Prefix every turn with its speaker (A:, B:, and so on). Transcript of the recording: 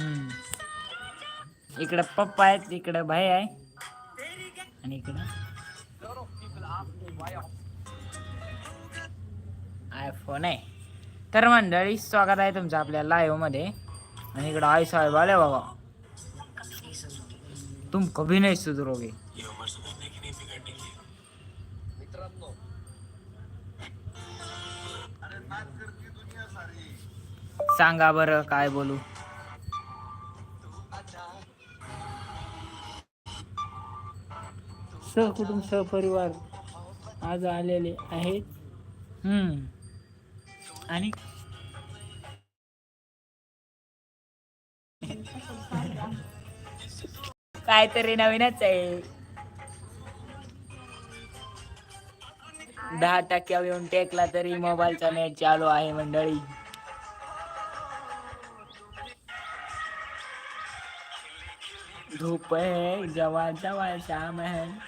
A: हम्म. इकडं पप्पा आहेत इकडं भाई आहे. आणि इकडं? आयफोन आहे. तर मंडळी स्वागत आहे तुमचं आपल्या लाईव्हमध्ये. आणि इकडं आई साहेब आले बाबा तुम कभी नाही सुधरोगे. सांगा बरं काय बोलू.
B: सहकुटुंब सहपरिवार आज आलेले आहेत.
A: हम्म. आणि? काहीतरी नवीनच आहे. दहा टक्क्यावर येऊन टेकला तरी मोबाईलचा नेट चालू आहे मंडळी. धूप है जवा जवा शाम है।